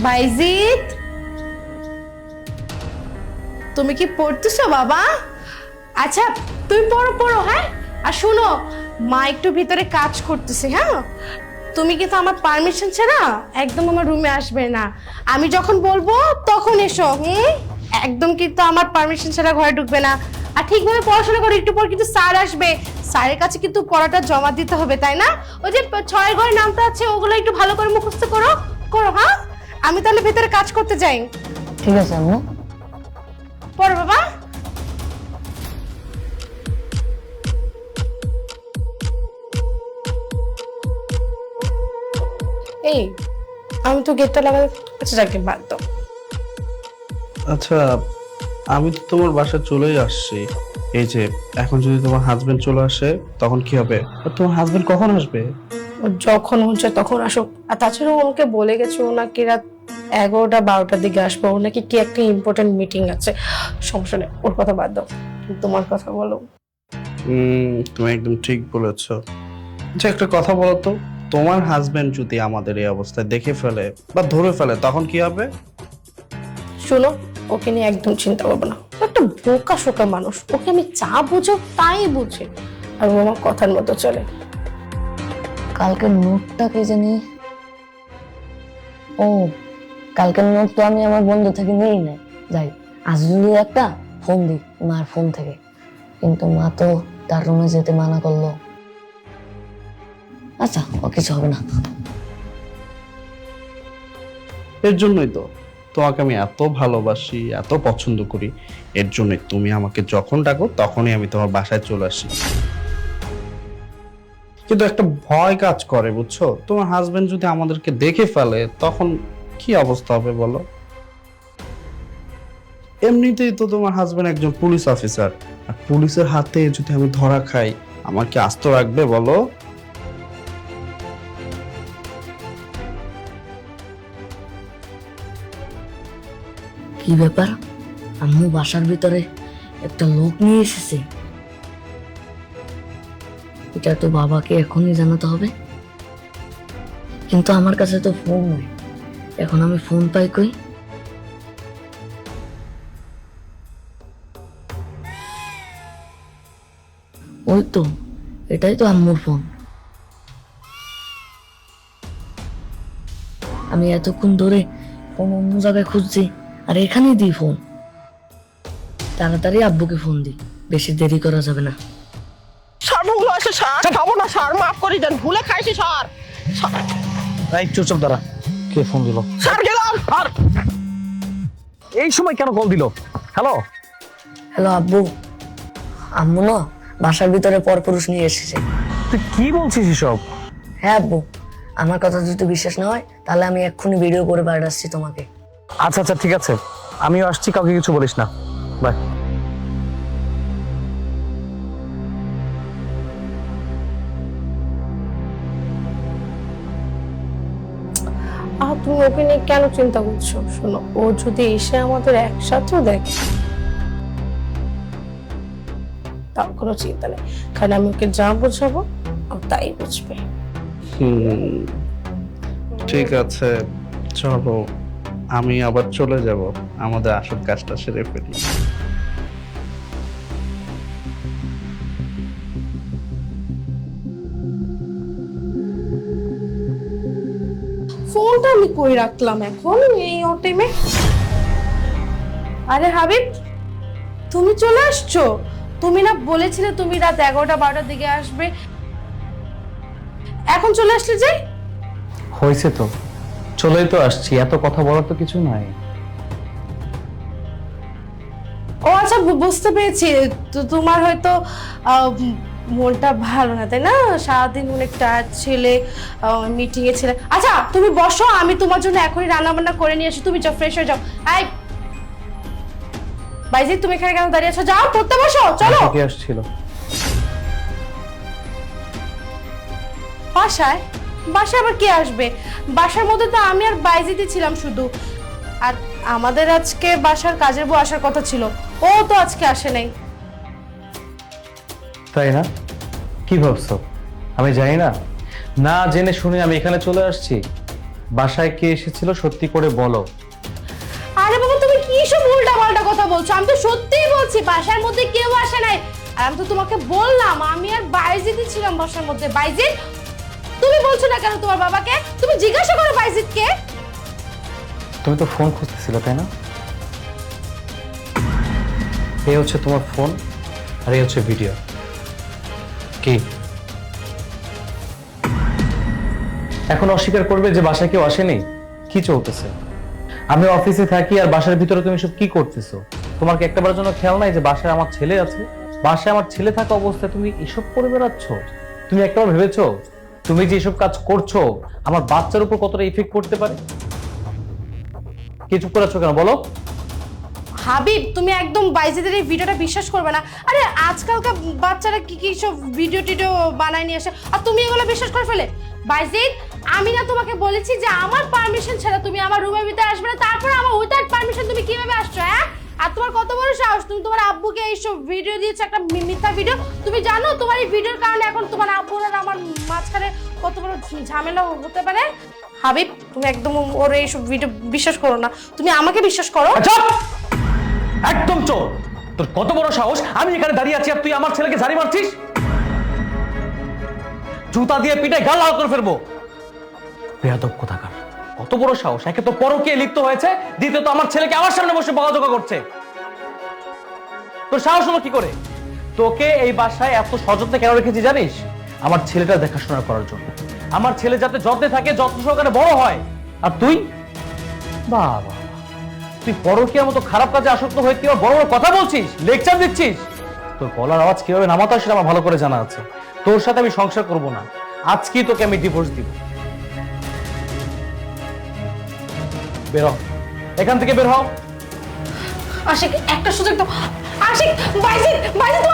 বাইজিত তুমি কি পড়তেছো বাবা? আচ্ছা তুমি পড়ো পড়ো হ্যাঁ? আর শোনো, মা একটু ভিতরে কাজ করতেছে হ্যাঁ? তুমি কিন্তু আমার পারমিশন ছাড়া একদম আমার রুমে আসবে না। আমি যখন বলব, তখন এসো, হুম? একদম কিন্তু আমার পারমিশন ছাড়া ঘরে ঢুকবে না। আর ঠিকভাবে পড়াশোনা করো, একটু পর কিন্তু স্যার আসবে। স্যারের কাছে কিন্তু পড়াটা জমা দিতে হবে, তাই না? ওই যে ছয় ঘরের নামটা আছে, ওগুলো একটু ভালো করে মুখস্থ করো করো হ্যাঁ? আমি তাহলে ভেতরে কাজ করতে যাই। ঠিক আছে আম্মু। পড়ো বাবা। এই আমি তো গেটটা লাগাতে আচ্ছা যাকে বাদ দাও। আচ্ছা আমি তো তোমার বাসায় চলেই আসছি। এই যে এখন যদি তোমার হাজবেন্ড চলে আসে তখন কি হবে? আর তোমার হাজবেন্ড কখন আসবে? ও যখন হচ্ছে তখন আসুক। আর তাছাড়া ও আমাকে বলে গেছে ও নাকি রাত এগারোটা বারোটার দিকে আসবে। ওর নাকি কি একটা ইম্পর্টেন্ট মিটিং আছে। সমস্যা নেই ওর কথা বাদ দাও। তোমার কথা বলো। তুমি একদম ঠিক বলেছ। আচ্ছা একটা কথা বলো তো। তোমার হাজবেন্ড যদি আমাদের এই অবস্থায় দেখে ফেলে বা ধরে ফেলে তখন কি হবে? শোনো ওকে নিয়ে একদম চিন্তা করব না। একটা বোকা শোকা মানুষ। ওকে আমি যা বুঝো তাই বুঝে। আর ও আমার কথার মতো চলে। কালকে নোটটা কে জানি? ও কালকের নোট তো আমি আমার বন্ধু থেকে নিয়েই নাই যাই আজ যদি একটা, ফোন দিই মার ফোন থেকে। কিন্তু মা তো তার রুমে যেতে মানা করল। আচ্ছা ও কিছু হবে না। এর জন্যই তো, তোমাকে আমি এত ভালোবাসি, এত পছন্দ করি। এর জন্যই তুমি আমাকে যখন ডাকো, তখনই আমি তোমার বাসায় চলে আসি। কিন্তু একটা ভয় কাজ করে, বুঝছ? তোমার হাজবেন্ড যদি আমাদেরকে দেখে ফেলে, তখন কি অবস্থা হবে বলো? এমনিতেই তো তোমার হাজবেন্ড একজন পুলিশ অফিসার আর পুলিশের হাতে যদি আমি ধরা খাই, আমার কি আস্ত রাখবে বলো? কি ব্যাপার? আম্মু বাসার ভিতরে একটা লোক নিয়ে এসেছে। এটা তো বাবাকে এখনই জানাতে হবে। কিন্তু আমার কাছে তো ফোন নাই। এখন আমি ফোন পাই কই ওই তো এটাই তো আম্মুর ফোন। আমি এতক্ষণ ধরে ফোন অন্য জায়গায় খুঁজছি আর এখানেই দিই ফোন। তাড়াতাড়ি আব্বুকে ফোন দিই বেশি দেরি করা যাবে না। স্যার ভুল হয়েছে স্যার। খাব না স্যার মাফ করে দেন ভুলে খাইছি স্যার। এই চুপচাপ দাঁড়া। কে ফোন দিল? স্যার গেলাম! আর এই সময় কেন কল দিল? হ্যালো হ্যালো আব্বু। আম্মু না বাসার ভিতরে পরপুরুষ নিয়ে এসেছে। তুই কি বলছিস এসব? হ্যাঁ আব্বু আমার কথা যদি বিশ্বাস না হয় তাহলে আমি এক্ষুনি ভিডিও করে পাঠাচ্ছি তোমাকে। আচ্ছা আচ্ছা ঠিক আছে। আমিও আসছি কাউকে কিছু বলিস না। বাই তুমি ওকে নিয়ে কেন চিন্তা করছ? শোনো, ও যদি এসে আমাদের একসাথেও দেখে তাও কোনো চিন্তা নেই। কারণ আমি ওকে যা বোঝাবো, ও তাই বুঝবে। ঠিক আছে, চলো। আমি আবার চলে যাব। আমাদের আসল কাজটা সেরে ফেলি। ফোনটা আমি কই রাখলাম এখন এই টাইমে আরে হাবিব তুমি চলে আসছো? তুমি না বলেছিলে তুমি রাত এগারোটা বারোটার দিকে আসবে। এখন চলে আসলে যে? হয়েছে তো। চলেই তো আসছি এত কথা বলার তো কিছু নাই। ও আচ্ছা বুঝতে পেরেছি। তোমার হয়তো মনটা ভালো না তাই না? সারাদিন অনেক টায়ার ছেলে মিটিং এ ছিলে। আচ্ছা তুমি বসো আমি তোমার জন্য এখনই রান্না বান্না করে নিয়ে আসি। তুমি যাও ফ্রেশ হয়ে যাও। আই বাইজি তুমি এখানে কেন দাঁড়িয়ে আছো? যাও পড়তে বসো চলো। কে আসছিল। বাসায়? বাসায় আবার কে আসবে? বাসার মধ্যে তো আমি আর বাইজিতে ছিলাম শুধু। আর আমাদের আজকে বাসার কাজের বউ আসার কথা ছিল। ও তো আজকে আসে নাই। তাই না? কি ভাবছ? আমি জানি না। না জেনে শুনে আমি এখানে চলে আসছি। বাসায় কে এসেছিল সত্যি করে বলো। আরে বাবা তুমি কি সব উল্টা পাল্টা কথা বলছো? আমি তো সত্যিই বলছি বাসার মধ্যে কেউ আসে নাই। আর আমি তো তোমাকে বললাম আমি আর বাইজিতই ছিলাম বাসার মধ্যে। বাইজিৎ তুমি বলছো না কেন তোমার বাবাকে? তুমি জিজ্ঞাসা করো বাইজিৎকে। তুমি তো ফোন খুঁজতেছিলে তাই না? এই হচ্ছে তোমার ফোন আর এই হচ্ছে ভিডিও। কি? এখন অস্বীকার করবে যে বাসায় কেউ আসেনি? কি চলতেছে? আমি অফিসে থাকি আর বাসার ভিতরে তুমি সব কি করতেছো? তোমার কি একটাবার জন্য খেয়াল নাই যে বাসায় আমার ছেলে আছে? বাসায় আমার ছেলে থাকা অবস্থায় তুমি এসব করে বেড়াচ্ছ? তুমি একটাবার ভেবেছো? তুমি যে এসব কাজ করছ, আমার বাচ্চার উপর কতটা ইফেক্ট করতে পারে? কি চুপ করে আছো কেন? বলো। হাবিব, তুমি একদম বাইজিদের এই ভিডিওটা বিশ্বাস করবে না। আরে আজকালকার বাচ্চারা কি কি সব ভিডিও টিডিও বানায় নিয়ে আসে, আর তুমি এগুলো বিশ্বাস করে ফেলে? বাইজিদ, আমি না তোমাকে বলেছি যে আমার পারমিশন ছাড়া তুমি আমার রুমের ভিতরে আসবে না, তারপরে আমার উইদাউট পারমিশন তুমি কীভাবে আসছো হ্যাঁ? আর তোমার কত বড় সাহস, তুমি তোমার আব্বুকে এইসব ভিডিও দিয়েছ, একটা মিথ্যা ভিডিও তুমি জানো তোমার এই ভিডিওর কারণে এখন তোমার আব্বুর আর আমার মাঝখানে কত বড় ঝামেলা হতে পারে? হাবিব, তুমি একদম ওর এইসব ভিডিও বিশ্বাস করো না। তুমি আমাকে বিশ্বাস করো। চোর তোর কত বড় সাহস? আমি এখানে দাঁড়িয়ে আছি আর তুই আমার ছেলেকে ঝাড়ি মারছিস? জুতা দিয়ে পিঠে গাল লাল করে ফেলব। বেয়াদব কোথাকার? কত বড় সাহস? একে তো পরকে লিপ্ত হয়েছে, দ্বিতীয়ত আমার ছেলেকে আমার সামনে বসে বকাঝকা করছে। তোর সাহস হলো কি করে? তোকে এই বাসায় এত সযত্নে কেন রেখেছি জানিস? আমার ছেলেটা দেখাশোনা করার জন্য। আমার ছেলে যাতে যত্নে থাকে, যত্ন সহকারে বড় হয়। আর তুই? বাবা। তুই পরকীয়ার মতো খারাপ কাজে আসক্ত হয়ে আবার বড় বড় কথা বলছিস? লেকচার দিচ্ছিস? তোর গলার আওয়াজ কীভাবে নামাতে সেটা আমার ভালো করে জানা আছে। তোর সাথে আমি সংসার করব না। আজকেই তোকে আমি ডিভোর্স দিব। বের এখান থেকে বের হও। আশিক, একটা সুযোগ তো আশিক, বাইজিৎ বাইজিৎ